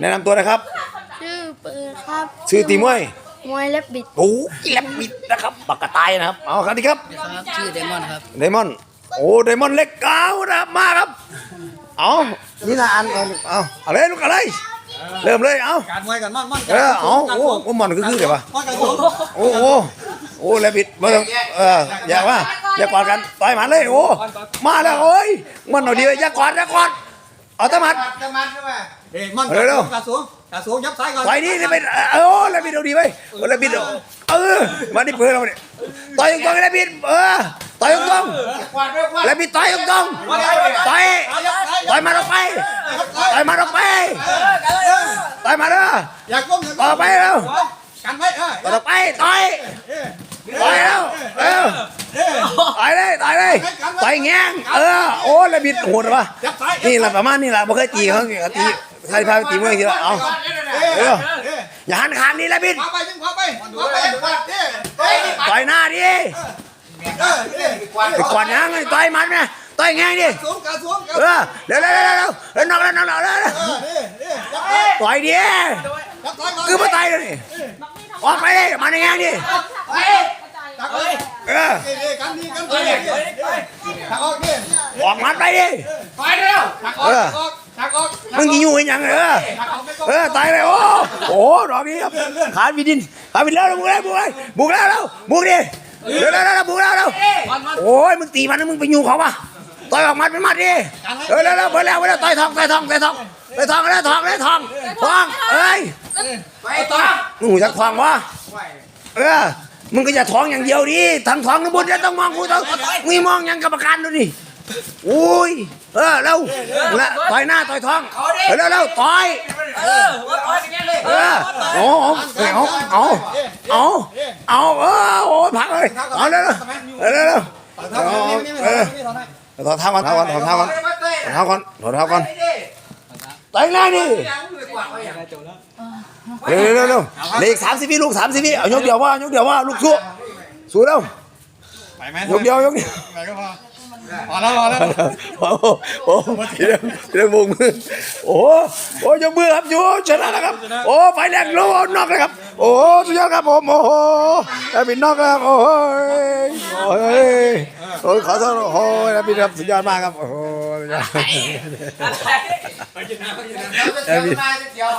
แนะนำตัวนะครับ ชื่อเปิดครับชื่อตีมวยมวยเล็บบิดโอ้ยแลบบิดนะครับปากกระต่ายนะครับเอาครับดีครับครับชื่อเดมอนครับไดมอนด์โอ้ไดมอนด์เล็กเก้านะครับมาครับเอานี่นะอันเอาเอาเอาเลยลูกอะไรเริ่มเลยเอาการมวยกันม่อนม่อนเออเอาโอ้โอ้มันก็คือเดี๋ยววะม่อนกันสูงโอ้โหโอ้แลบบิดมาต้องเอออย่าว่าอย่ากอดกันต่อยหมันเลยโอ้มาแล้วโอ้ยมันเอาดีเลยอย่ากอดอย่ากอด เอาแตะมัดจะมันใช่ไหมเอ้ยม่อนเร็วกันสูงกันสูงยับซ้ายก่อนต่อยนี่นี่เป็นเออแลบบิดเอาดีไปแลบบิดเอาเออมานี่เพื่อนเราเนี่ยต่อยตรงๆแลบบิดเออต่อยตรงๆแลบบิดต่อยตรงๆต่อยต่อยมาลงไปต่อยมาลงไปต่อยมาเด้ออย่าก้มต่อไปแล้วกันไว้เออต่อไปต่อยต่อยแล้วเออต่อยเลย ต่อยแง้งเออโอ้แลบบิดโหดวะยับซ้านี่แหละประมาณนี้แหละบ่เคยตีเขาตีใครพาไปตีมวยทีละเอาเอออย่าหันขางนี่แลบบิดขาไปยิงขวาไปขวาไปขวาเอ้ยเอ้ยต่อยหน้าดิไปก่อนยังไงต่อยมันไหมต่อยแง้งดิเออเร็วเร็วเร็วเร็วเร็วแล้วนอกแล้วนอกแล้วแล้วต่อยดิคือมาต่อยเลยออกไปเลยมาในแง้งดิ เออกันนี่กันนี่ตักออกนี่ออกมันไปดิ ไปเร็วตักออกตักออกมึงยิงอยู่ยังเออตักอออเออตายเลยโอ้โหดอกนี้ครับขาวิดินขาวินแล้วบุกแล้วบุกเลยบุกแล้วแล้วบุกดิเร็วเร็วเร็วบุกแล้วแล้วโอ้ยมึงตีมันมึงไปยู่เขาปะต่อยออกมัดเป็นมัดดิเออเร็วเร็วไปแล้วไปแล้วต่อยทองต่อยทองต่อยทองต่อยทองแล้วทองแล้วทองทองเอ้ยไปต่อมึงหูจักทองวะเออ มึงก็จะท้องอย่างเดียวดิทั้งท้องทั้งบนจะต้องมองกูต้องมึงมองยังกรรมการดูดิโอ้ยเออเร็วละต่อยหน้าต่อยท้องเร็วเร็วต่อยเออว่าต่อยกันเลยเออเอาเอาเอาเอาเอาเออโอ้พักเลยเอาเร็วเร็วเร็วเร็วเท่านี้นี่นี่นี่เท่านั้นถอดเท้าก่อนเท้าก่อนถอดเท้าก่อนถอดเท้าก่อนถอดเท้าก่อนต่อยหน้าดิ เร็วเร็วเร็วเลขสามสิบวิลูกสามสิบวิเอายกเดียวว่ายกเดียวว่าลูกสู้สู้เร็วไปไหมยกเดียวยกเดียวไปก็พอพอแล้วพอแล้วโอ้โหโอ้โหเรื่องเรื่องวงมือโอ้โหโอ้ยกมือครับอยู่ชนะแล้วครับ โอ้ไฟแดงโลนอกเลยครับ โอ้สุดยอดครับผมโอ้โหแล้วเป็นนอกแล้วครับโอ้ยโอ้ย โอ้ยขอโทษโอ้โหแล้วเป็นครับสุดยอดมากครับโอ้โหสุดยอด อะไรไปกินน้ำไปกินน้ำแล้วเป็นเดี๋ยว